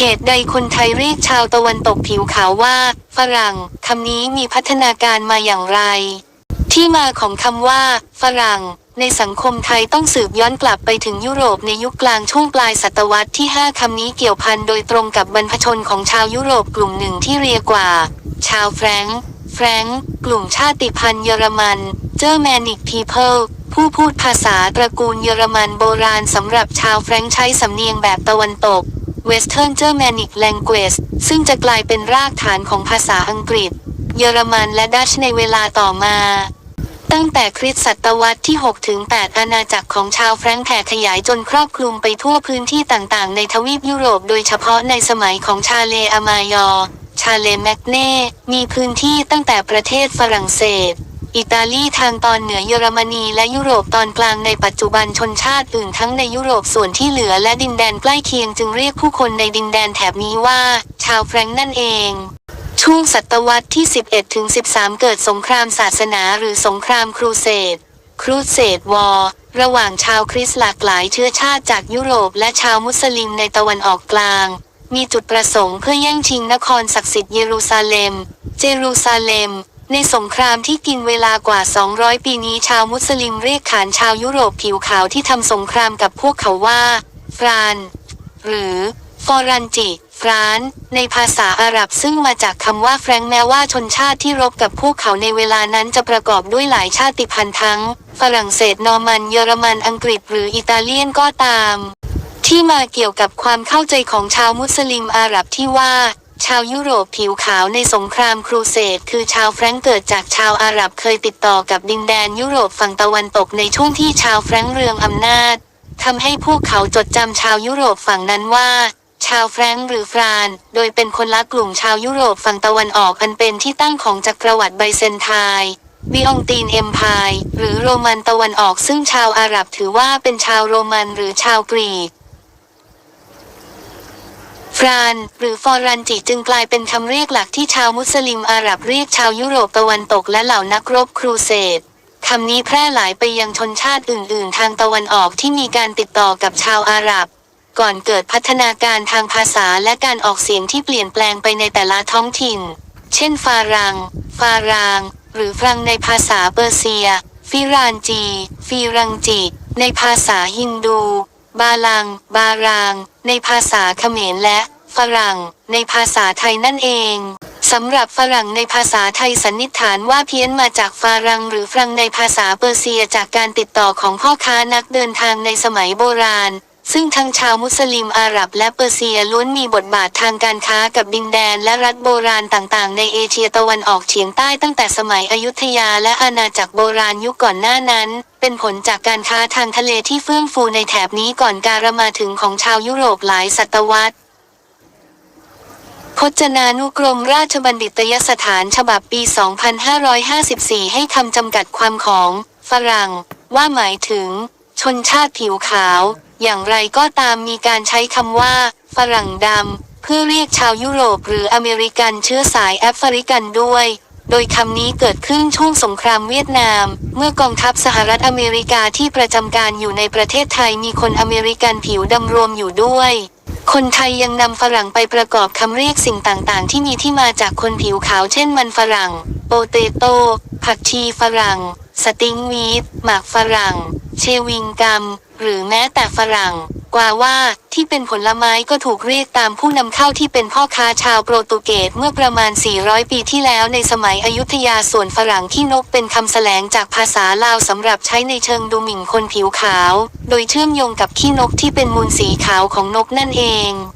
เหตุใดคนไทยเรียกชาวตะวันตกผิวขาวว่า ฝรั่ง คำนี้มีพัฒนาการมาอย่างไร ที่มาของคำว่า ฝรั่ง ในสังคมไทยต้องสืบย้อนกลับไปถึงยุโรปในยุคกลางช่วงปลายศตวรรษที่ 5 คำนี้เกี่ยวพันโดยตรงกับบรรพชนของชาวยุโรปกลุ่มหนึ่งที่เรียกว่า ชาวแฟรงก์แฟรงก์กลุ่มชาติพันธุ์เยอรมันเจอร์แมนิกพีเพิลผู้พูดภาษาตระกูลเยอรมันโบราณสำหรับชาวแฟรงก์ใช้สำเนียงแบบตะวันตก Western Germanic Language ซึ่งจะกลายเป็นรากฐานของภาษาอังกฤษ เยอรมันและดัชในเวลาต่อมา ตั้งแต่คริสตศตวรรษที่ 6 ถึง 8 อาณาจักรของชาวแฟรงก์แผ่ขยายจนครอบคลุมไปทั่วพื้นที่ต่างๆ ในทวีปยุโรปโดยเฉพาะในสมัยของชาเลอามายอ ชาเลแมกเน่ มีพื้นที่ตั้งแต่ประเทศฝรั่งเศส อิตาลีทางตอนเหนือเยอรมนีและยุโรปตอนกลางในปัจจุบันชนชาติอื่นทั้งในยุโรปส่วนที่เหลือและดินแดนใกล้เคียงจึงเรียกผู้คนในดินแดนแถบนี้ว่า ชาวแฟรงนั่นเองช่วงศตวรรษที่ 11 ถึง 13 เกิดสงครามศาสนาหรือสงครามครูเสดครูเสดวอร์ระหว่างชาวคริสต์หลากหลายเชื้อชาติจากยุโรปและชาวมุสลิมในตะวันออกกลาง มีจุดประสงค์เพื่อแย่งชิงนครศักดิ์สิทธิ์เยรูซาเล็ม เจรูซาเล็ม ในสงครามที่กินเวลากว่า 200 ปีนี้ชาวมุสลิมเรียกขานชาวยุโรปผิวขาวที่ทำสงครามกับพวกเขาว่า ฟราน หรือฟอรันจิ ฟราน ในภาษาอาหรับซึ่งมาจากคำว่าแฟรงแม้ว่าชนชาติที่รบกับพวกเขาในเวลานั้นจะประกอบด้วยหลายชาติพันธุ์ทั้ง ฝรั่งเศสนอร์มันเยอรมันอังกฤษหรืออิตาเลียนก็ตาม ที่มาเกี่ยวกับความเข้าใจของชาวมุสลิมอาหรับที่ว่า ชาวยุโรปผิวขาวในสงครามครูเสดคือชาวแฟรงก์เกิดจากชาวอาหรับเคยติดต่อกับดินแดนยุโรปฝั่งตะวันตกในช่วงที่ชาวแฟรงก์เรืองอำนาจทำให้พวกเขาจดจำชาวยุโรปฝั่งนั้นว่า ชาวแฟรงก์หรือฟราน โดยเป็นคนละกลุ่มชาวยุโรปฝั่งตะวันออกอันเป็นที่ตั้งของจักรวรรดิไบเซนไทน์บิองตีนเอ็มพายหรือโรมันตะวันออกซึ่งชาวอาหรับถือว่าเป็นชาวโรมันหรือชาวกรีก ราน หรือฟอรันจิจึงกลายเป็นคำเรียกหลักที่ชาวมุสลิมอาหรับเรียกชาวยุโรปตะวันตกและเหล่านักรบครูเสดคำนี้แพร่หลายไปยังชนชาติอื่น ๆ ทางตะวันออกที่มีการติดต่อกับชาวอาหรับ ก่อนเกิดพัฒนาการทางภาษาและการออกเสียงที่เปลี่ยนแปลงไปในแต่ละท้องถิ่น เช่น ฟารัง ฟาราง หรือฟรังในภาษาเปอร์เซีย ฟิรานจีฟีรังจิ ในภาษาฮินดู บาลัง บาราง ในภาษาเขมรและ ฝรั่ง ในภาษาไทยนั่นเองสำหรับฝรั่งในภาษาไทยสันนิษฐานว่าเพี้ยนมาจากฟารังหรือฟรังในภาษาเปอร์เซียจากการติดต่อของพ่อค้านักเดินทางในสมัยโบราณ ซึ่งทั้งชาวมุสลิมอาหรับและเปอร์เซียล้วนมีบทบาททางการค้ากับดินแดนและรัฐโบราณต่างๆ ในเอเชียตะวันออกเฉียงใต้ตั้งแต่สมัยอยุธยาและอาณาจักรโบราณยุคก่อนหน้านั้น เป็นผลจากการค้าทางทะเลที่เฟื่องฟูในแถบนี้ก่อนการมาถึงของชาวยุโรปหลายศตวรรษ พจนานุกรมราชบัณฑิตยสถานฉบับปี 2554 ให้คำจำกัดความของ ฝรั่ง ว่าหมายถึง ชนชาติผิวขาว อย่างไรก็ตามมีการใช้คำว่า ฝรั่งดำ เพื่อเรียกชาวยุโรปหรืออเมริกันเชื้อสายแอฟริกันด้วย โดยคำนี้เกิดขึ้นช่วงสงครามเวียดนาม เมื่อกองทัพสหรัฐอเมริกาที่ประจำการอยู่ในประเทศไทยมีคนอเมริกันผิวดำรวมอยู่ด้วย คนไทยยังนำฝรั่งไปประกอบคำเรียกสิ่งต่างๆ ที่มีที่มาจากคนผิวขาวเช่นมันฝรั่ง โปเตโต้ผักชีฝรั่ง สติงวีดหมากฝรั่ง เชวิงกัม หรือแม้แต่ฝรั่ง กว่าว่าที่เป็นผลไม้ก็ถูกเรียกตามผู้นำเข้าที่เป็นพ่อค้าชาวโปรตุเกสเมื่อประมาณ 400 ปีที่แล้วในสมัยอยุธยาส่วนฝรั่งที่นกเป็นคำแสลงจากภาษาลาวสำหรับใช้ในเชิงดูหมิ่นคนผิวขาว โดยเชื่อมโยงกับขี้นกที่เป็นมูลสีขาวของนกนั่นเอง